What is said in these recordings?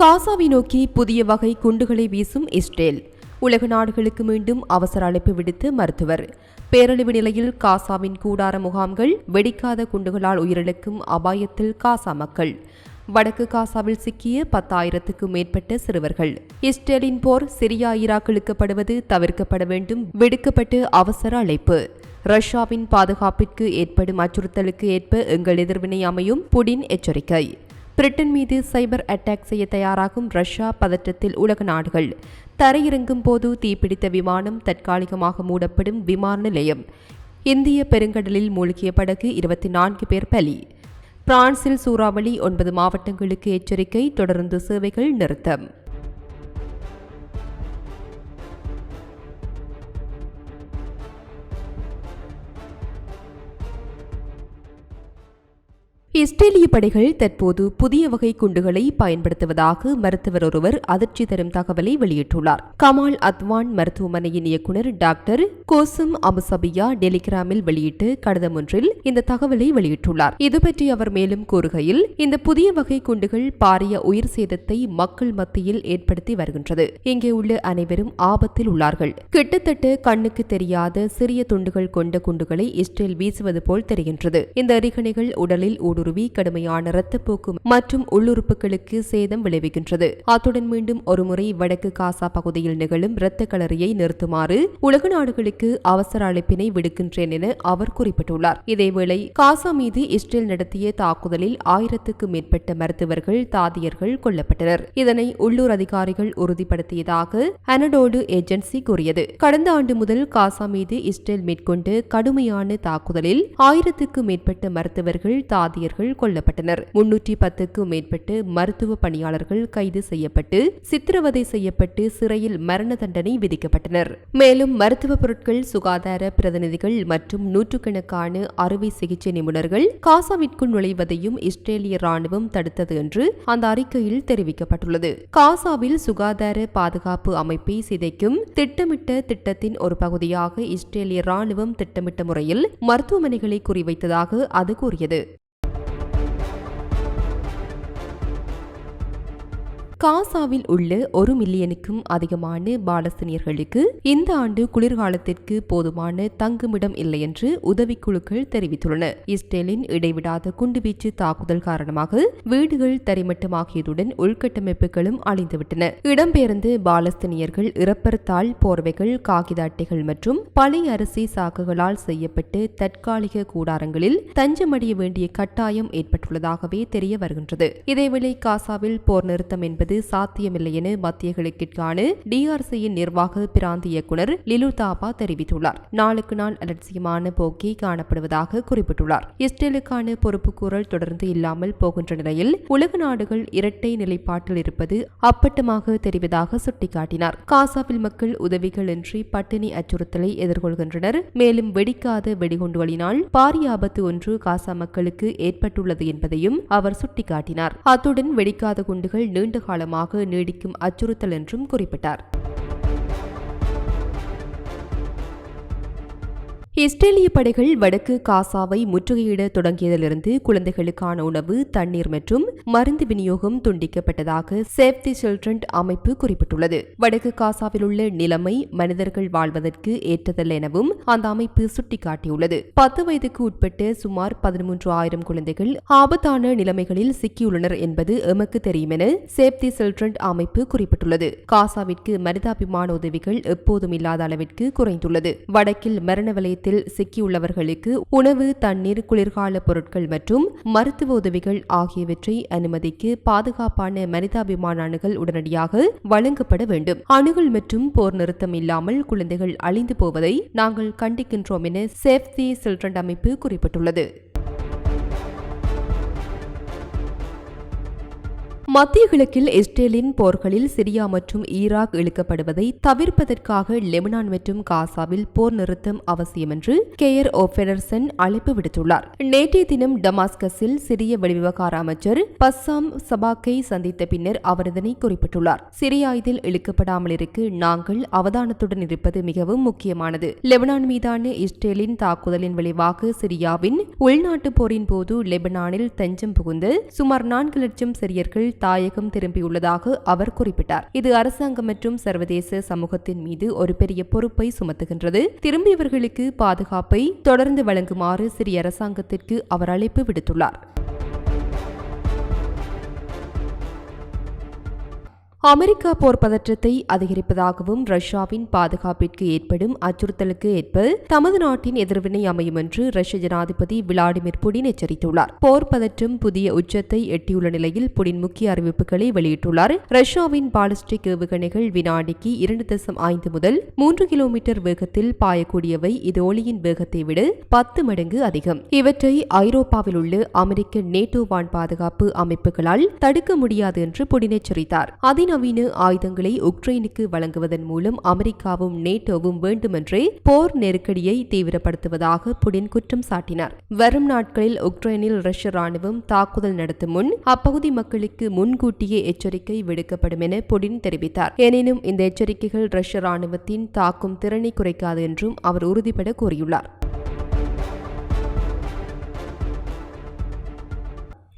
காசாவை நோக்கி புதிய வகை குண்டுகளை வீசும் இஸ்ரேல். உலக நாடுகளுக்கு மீண்டும் அவசர அழைப்பு விடுத்து மருத்துவர். பேரழிவு நிலையில் காசாவின் கூடார முகாம்கள் வெடிக்காத குண்டுகளால் உயிரிழக்கும் அபாயத்தில் காசா மக்கள். வடக்கு காசாவில் சிக்கிய பத்தாயிரத்துக்கும் மேற்பட்ட சிறுவர்கள். இஸ்ரேலின் போர் சிரியா ஈராக் இழுக்கப்படுவது தவிர்க்கப்பட வேண்டும் விடுக்கப்பட்டு அவசர அழைப்பு. ரஷ்யாவின் பாதுகாப்பிற்கு ஏற்படும் அச்சுறுத்தலுக்கு ஏற்ப எங்கள் எதிர்வினை அமையும் புடின் எச்சரிக்கை. பிரிட்டன் மீது சைபர் அட்டாக் செய்ய தயாராகும் ரஷ்யா பதற்றத்தில் உலக நாடுகள். தரையிறங்கும் போது தீப்பிடித்த விமானம் தற்காலிகமாக மூடப்படும் விமான நிலையம். இந்திய பெருங்கடலில் மூழ்கிய படகு இருபத்தி நான்கு பேர் பலி. பிரான்சில் சூறாவளி ஒன்பது மாவட்டங்களுக்கு எச்சரிக்கை தொடர்ந்து சேவைகள் நிறுத்தம். இஸ்ரேலிய படைகள் தற்போது புதிய வகை குண்டுகளை பயன்படுத்துவதாக மருத்துவர் ஒருவர் அதிர்ச்சி தரும் தகவலை வெளியிட்டுள்ளார். கமால் அத்வான் மருத்துவமனையின் இயக்குநர் டாக்டர் கோசும் அபுசபியா டெலிகிராமில் வெளியிட்டு கடிதம் ஒன்றில் இந்த தகவலை வெளியிட்டுள்ளார். இதுபற்றி அவர் மேலும் கூறுகையில் இந்த புதிய வகை குண்டுகள் பாரிய உயிர் சேதத்தை மக்கள் மத்தியில் ஏற்படுத்தி வருகின்றது. இங்கே உள்ள அனைவரும் ஆபத்தில் உள்ளார்கள். கிட்டத்தட்ட கண்ணுக்கு தெரியாத சிறிய துண்டுகள் கொண்ட குண்டுகளை இஸ்ரேல் வீசுவது போல் தெரிகின்றது. இந்த எரிகணைகள் உடலில் ஊடுருவ கடுமையான இரத்தப்போக்கு மற்றும் உள்ளுறுப்புகளுக்கு சேதம் விளைவிக்கின்றது. அத்துடன் மீண்டும் ஒருமுறை வடக்கு காசா பகுதியில் நிகழும் இரத்த களரியை நிறுத்துமாறு உலக நாடுகளுக்கு அவசர அழைப்பினை விடுக்கின்றேன் என அவர் குறிப்பிட்டுள்ளார். இதேவேளை காசா மீது இஸ்ரேல் நடத்திய தாக்குதலில் ஆயிரத்துக்கு மேற்பட்ட மருத்துவர்கள் தாதியர்கள் கொல்லப்பட்டனர். இதனை உள்ளூர் அதிகாரிகள் உறுதிப்படுத்தியதாக அனடோடு ஏஜென்சி கூறியது. கடந்த ஆண்டு முதல் காசா மீது இஸ்ரேல் மேற்கொண்டு கடுமையான தாக்குதலில் ஆயிரத்துக்கு மேற்பட்ட மருத்துவர்கள் தாதியர்கள் கொல்லப்பட்டனர். முன்னூற்றி பத்துக்கும் மேற்பட்டு மருத்துவ பணியாளர்கள் கைது செய்யப்பட்டு சித்திரவதை செய்யப்பட்டு சிறையில் மரண தண்டனை விதிக்கப்பட்டனர். மேலும் மருத்துவ பொருட்கள் சுகாதார பிரதிநிதிகள் மற்றும் நூற்றுக்கணக்கான அறுவை சிகிச்சை நிபுணர்கள் காசாவிற்குள் நுழைவதையும் இஸ்ரேலிய ராணுவம் தடுத்தது என்று அந்த அறிக்கையில் தெரிவிக்கப்பட்டுள்ளது. காசாவில் சுகாதார பாதுகாப்பு அமைப்பை சிதைக்கும் திட்டமிட்ட திட்டத்தின் ஒரு பகுதியாக இஸ்ரேலிய ராணுவம் திட்டமிட்ட முறையில் மருத்துவமனைகளை குறிவைத்ததாக அது கூறியது. காசாவில் உள்ள ஒரு மில்லியனுக்கும் அதிகமான பாலஸ்தீனியர்களுக்கு இந்த ஆண்டு குளிர்காலத்திற்கு போதுமான தங்குமிடம் இல்லை என்று உதவிக்குழுக்கள் தெரிவித்துள்ளன. இஸ்ரேலின் இடைவிடாத குண்டுவீச்சு தாக்குதல் காரணமாக வீடுகள் தரைமட்டமாகியதுடன் உள்கட்டமைப்புகளும் அழிந்துவிட்டன. இடம்பெயர்ந்து பாலஸ்தீனியர்கள் இறப்பறுத்தால் போர்வைகள் காகித அட்டைகள் மற்றும் பழைய அரிசி சாக்குகளால் செய்யப்பட்டு தற்காலிக கூடாரங்களில் தஞ்சமடைய வேண்டிய கட்டாயம் ஏற்பட்டுள்ளதாகவே தெரிய வருகின்றது. இதேவேளை காசாவில் போர் நிறுத்தம் என்பது என்பது சாத்தியமில்லை என மத்திய கிழக்கிற்கான டிஆர்சியின் நிர்வாக பிராந்திய இயக்குநர் லிலு தாபா தெரிவித்துள்ளார். நாளுக்கு நாள் அலட்சியமான போக்கே காணப்படுவதாக குறிப்பிட்டுள்ளார். இஸ்ரேலுக்கான பொறுப்புக்கூறல் தொடர்ந்து இல்லாமல் போகின்ற நிலையில் உலக நாடுகள் இரட்டை நிலைப்பாட்டில் இருப்பது அப்பட்டமாக தெரிவதாக சுட்டிக்காட்டினார். காசாவில் மக்கள் உதவிகள் இன்றி பட்டினி அச்சுறுத்தலை எதிர்கொள்கின்றனர். மேலும் வெடிக்காத வெடிகுண்டுகளினால் பாரிய ஆபத்து ஒன்று காசா மக்களுக்கு ஏற்பட்டுள்ளது என்பதையும் அவர் சுட்டிக்காட்டினார். அத்துடன் வெடிக்காத குண்டுகள் நீண்ட காலமாக நீடிக்கும் அச்சுறுத்தல் என்றும் குறிப்பிட்டார். இஸ்ரேலிய படைகள் வடக்கு காசாவை முற்றுகையிட தொடங்கியதிலிருந்து குழந்தைகளுக்கான உணவு தண்ணீர் மற்றும் மருந்து விநியோகம் துண்டிக்கப்பட்டதாக சேவ் தி சில்ட்ரன் அமைப்பு குறிப்பிட்டுள்ளது. வடக்கு காசாவில் உள்ள நிலைமை மனிதர்கள் வாழ்வதற்கு ஏற்றதல்ல எனவும் அந்த அமைப்பு சுட்டிக்காட்டியுள்ளது. பத்து வயதுக்கு உட்பட்ட சுமார் பதிமூன்று ஆயிரம் குழந்தைகள் ஆபத்தான நிலைமைகளில் சிக்கியுள்ளனர் என்பது எமக்கு தெரியும் என சேவ் தி சில்ட்ரன் அமைப்பு குறிப்பிட்டுள்ளது. காசாவிற்கு மனிதாபிமான உதவிகள் எப்போதும் இல்லாத அளவிற்கு குறைந்துள்ளது. வடக்கில் மரண வலயத்தில் விபத்தில் சிக்கியுள்ளவர்களுக்கு உணவு தண்ணீர் குளிர்கால பொருட்கள் மற்றும் மருத்துவ உதவிகள் ஆகியவற்றை அனுமதிக்கு பாதுகாப்பான மனிதாபிமான அணுகல் உடனடியாக வழங்கப்பட வேண்டும். அணுகல் மற்றும் போர் நிறுத்தம் இல்லாமல் குழந்தைகள் அழிந்து போவதை நாங்கள் கண்டிக்கின்றோம் என சேஃப் தி சில்ட்ரன் அமைப்பு குறிப்பிட்டுள்ளது. மத்திய கிழக்கில் இஸ்ரேலின் போர்களில் சிரியா மற்றும் ஈராக் இழுக்கப்படுவதை தவிர்ப்பதற்காக லெபனான் மற்றும் காசாவில் போர் நிறுத்தம் அவசியம் என்று கேயர் ஓபெடர்சன் அழைப்பு விடுத்துள்ளார். நேற்றைய தினம் டமாஸ்கஸில் சிரிய வெளிவிவகார அமைச்சர் பஸ்ஸாம் சபாக்கை சந்தித்த பின்னர் அவர் இதனை குறிப்பிட்டுள்ளார். சிரியா இதில் இழுக்கப்படாமல் இருக்க நாங்கள் அவதானத்துடன் இருப்பது மிகவும் முக்கியமானது. லெபனான் மீதான இஸ்ரேலின் தாக்குதலின் விளைவாக சிரியாவின் உள்நாட்டு போரின் போது லெபனானில் தஞ்சம் புகுந்து சுமார் நான்கு லட்சம் சிரியர்கள் தாயகம் திரும்பியுள்ளதாக அவர் குறிப்பிட்டார். இது அரசாங்கம் மற்றும் சர்வதேச சமூகத்தின் மீது ஒரு பெரிய பொறுப்பை சுமத்துகின்றது. திரும்பியவர்களுக்கு பாதுகாப்பை தொடர்ந்து வழங்குமாறு சிறிய அரசாங்கத்திற்கு அவர் அழைப்பு விடுத்துள்ளார். அமெரிக்கா போர் பதற்றத்தை அதிகரிப்பதாகவும் ரஷ்யாவின் பாதுகாப்பிற்கு ஏற்படும் அச்சுறுத்தலுக்கு ஏற்ப தமது நாட்டின் எதிர்வினை அமையும் என்று ரஷ்ய ஜனாதிபதி விளாடிமிர் புடின் எச்சரித்துள்ளார். போர் பதற்றம் புதிய உச்சத்தை எட்டியுள்ள நிலையில் புடின் முக்கிய அறிவிப்புகளை வெளியிட்டுள்ளார். ரஷ்யாவின் பாலிஸ்டிக் ஏவுகணைகள் வினாடிக்கு இரண்டு தசம் ஐந்து முதல் மூன்று கிலோமீட்டர் வேகத்தில் பாயக்கூடியவை இது ஒளியின் வேகத்தை விட பத்து மடங்கு அதிகம். இவற்றை ஐரோப்பாவில் உள்ள அமெரிக்க நேட்டோ வான் பாதுகாப்பு அமைப்புகளால் தடுக்க முடியாது என்று புடின் எச்சரித்தார். அதிநவீன ஆயுதங்களை உக்ரைனுக்கு வழங்குவதன் மூலம் அமெரிக்காவும் நேட்டோவும் வேண்டுமென்றே போர் நெருக்கடியை தீவிரப்படுத்துவதாக புடின் குற்றம் சாட்டினார். வரும் நாட்களில் உக்ரைனில் ரஷ்ய ராணுவம் தாக்குதல் நடத்தும் முன் அப்பகுதி மக்களுக்கு முன்கூட்டியே எச்சரிக்கை விடுக்கப்படும் என புடின் தெரிவித்தார். எனினும் இந்த எச்சரிக்கைகள் ரஷ்ய ராணுவத்தின் தாக்கும் திறனை குறைக்காது என்றும் அவர் உறுதிபட கூறியுள்ளார்.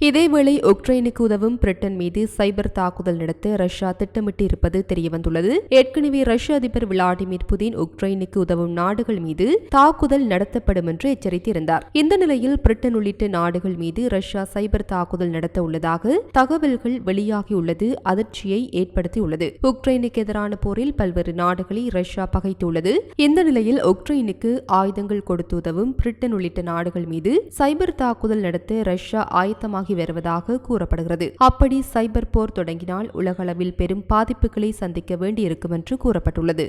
இதேவேளை உக்ரைனுக்கு உதவும் பிரிட்டன் மீது சைபர் தாக்குதல் நடத்த ரஷ்யா திட்டமிட்டு இருப்பது தெரியவந்துள்ளது. ஏற்கனவே ரஷ்ய அதிபர் விளாடிமிர் புதின் உக்ரைனுக்கு உதவும் நாடுகள் மீது தாக்குதல் நடத்தப்படும் என்று எச்சரித்திருந்தார். இந்த நிலையில் பிரிட்டன் உள்ளிட்ட நாடுகள் மீது ரஷ்யா சைபர் தாக்குதல் நடத்த உள்ளதாக தகவல்கள் வெளியாகியுள்ளது அதிர்ச்சியை ஏற்படுத்தியுள்ளது. உக்ரைனுக்கு எதிரான போரில் பல்வேறு நாடுகளை ரஷ்யா பகைத்துள்ளது. இந்த நிலையில் உக்ரைனுக்கு ஆயுதங்கள் கொடுத்து உதவும் பிரிட்டன் உள்ளிட்ட நாடுகள் மீது சைபர் தாக்குதல் நடத்த ரஷ்யா ஆயத்தமாக உருவாகி வருவதாக கூறப்படுகிறது. அப்படி சைபர் போர் தொடங்கினால் உலகளவில் பெரும் பாதிப்புகளை சந்திக்க வேண்டியிருக்கும் என்று கூறப்பட்டுள்ளது.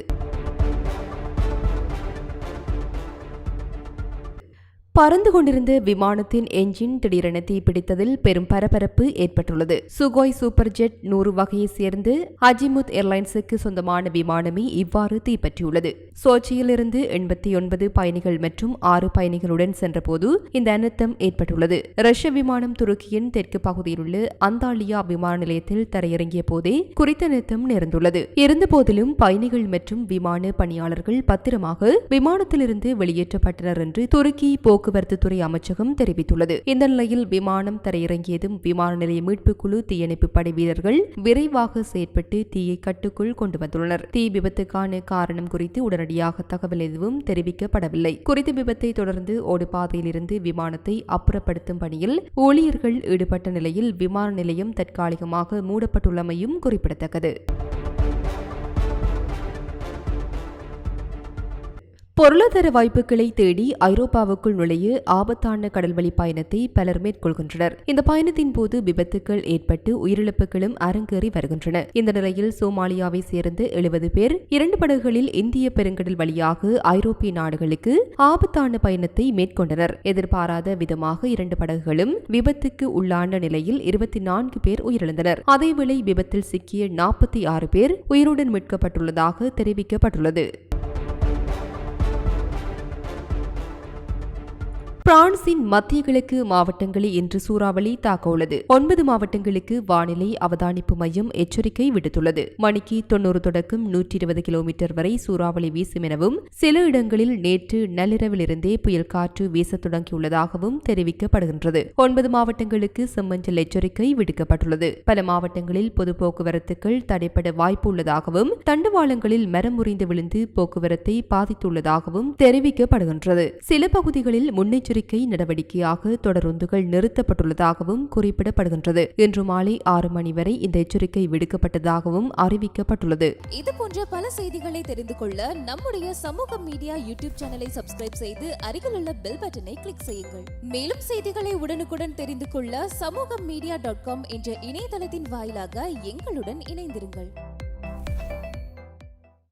பறந்து கொண்டிருந்த விமானத்தின் என்ஜின் திடீரென தீப்பிடித்ததில் பெரும் பரபரப்பு ஏற்பட்டுள்ளது. சுகோய் சூப்பர் ஜெட் நூறு வகையை சேர்ந்து அஜிமுத் ஏர்லைன்ஸுக்கு சொந்தமான விமானமே இவ்வாறு தீப்பற்றியுள்ளது. சோச்சியிலிருந்து எண்பத்தி ஒன்பது பயணிகள் மற்றும் ஆறு பயணிகளுடன் சென்றபோது இந்த அனர்த்தம் ஏற்பட்டுள்ளது. ரஷ்ய விமானம் துருக்கியின் தெற்கு பகுதியில் உள்ள அந்தாலியா விமான நிலையத்தில் தரையிறங்கிய போதே குறித்த அனர்த்தம் நேர்ந்துள்ளது. இருந்தபோதிலும் பயணிகள் மற்றும் விமான பணியாளர்கள் பத்திரமாக விமானத்திலிருந்து வெளியேற்றப்பட்டனர் என்று துருக்கி போக்கு போக்குவரத்து துறை அமைச்சகம் தெரிவித்துள்ளது. இந்த நிலையில் விமானம் தரையிறங்கியதும் விமான நிலைய மீட்புக் குழு தீயணைப்பு படை வீரர்கள் விரைவாக செயற்பட்டு தீயை கட்டுக்குள் கொண்டு வந்துள்ளனர். தீ விபத்துக்கான காரணம் குறித்து உடனடியாக தகவல் எதுவும் தெரிவிக்கப்படவில்லை. குறித்த விபத்தை தொடர்ந்து ஓடுபாதையிலிருந்து விமானத்தை அப்புறப்படுத்தும் பணியில் ஊழியர்கள் ஈடுபட்ட நிலையில் விமான நிலையம் தற்காலிகமாக மூடப்பட்டுள்ளமையும் குறிப்பிடத்தக்கது. பொருளாதார வாய்ப்புகளை தேடி ஐரோப்பாவுக்குள் நுழைய ஆபத்தான கடல்வழி பயணத்தை பலர் மேற்கொள்கின்றனர். இந்த பயணத்தின் போது விபத்துக்கள் ஏற்பட்டு உயிரிழப்புகளும் அரங்கேறி வருகின்றன. இந்த நிலையில் சோமாலியாவை சேர்ந்த எழுபது பேர் இரண்டு படகுகளில் இந்திய பெருங்கடல் வழியாக ஐரோப்பிய நாடுகளுக்கு ஆபத்தான பயணத்தை மேற்கொண்டனர். எதிர்பாராத விதமாக இரண்டு படகுகளும் விபத்துக்கு உள்ளான நிலையில் இருபத்தி நான்கு பேர் உயிரிழந்தனர். அதேவேளை விபத்தில் சிக்கிய நாற்பத்தி ஆறு பேர் உயிருடன் மீட்கப்பட்டுள்ளதாக தெரிவிக்கப்பட்டுள்ளது. பிரான்சின் மத்திய கிழக்கு மாவட்டங்களில் இன்று சூறாவளி தாக்க உள்ளது ஒன்பது மாவட்டங்களுக்கு வானிலை அவதானிப்பு மையம் எச்சரிக்கை விடுத்துள்ளது. மணிக்கு தொன்னூறு தொடக்கம் நூற்றி இருபது கிலோமீட்டர் வரை சூறாவளி வீசும் எனவும் சில இடங்களில் நேற்று நள்ளிரவிலிருந்தே புயல் காற்று வீசத் தொடங்கியுள்ளதாகவும் தெரிவிக்கப்படுகின்றது. ஒன்பது மாவட்டங்களுக்கு செம்மஞ்சள் எச்சரிக்கை விடுக்கப்பட்டுள்ளது. பல மாவட்டங்களில் பொது போக்குவரத்துகள் தடைப்பட வாய்ப்பு உள்ளதாகவும் தண்டவாளங்களில் மரம் முறிந்து விழுந்து போக்குவரத்தை பாதித்துள்ளதாகவும் தெரிவிக்கப்படுகின்றது. சில பகுதிகளில் முன்னெச்சரிக்கை எச்சரிக்கை நடவடிக்கையாக தொடருந்துகள் நிறுத்தப்பட்டுள்ளதாகவும் குறிப்பிடப்படுகின்றது. இன்று மாலை ஆறு மணி வரை இந்த எச்சரிக்கை விடுக்கப்பட்டதாகவும் அறிவிக்கப்பட்டுள்ளது. இது போன்ற பல செய்திகளை தெரிந்து கொள்ள நம்முடைய சமூக மீடியா யூடியூப் சேனலை சப்ஸ்கிரைப் செய்து அருகில் உள்ள பெல் பட்டனை கிளிக் செய்யுங்கள். மேலும் செய்திகளை உடனுக்குடன் தெரிந்து கொள்ள சமூக மீடியா டாட் காம் என்ற இணையதளத்தின் வாயிலாக எங்களுடன் இணைந்திருங்கள்.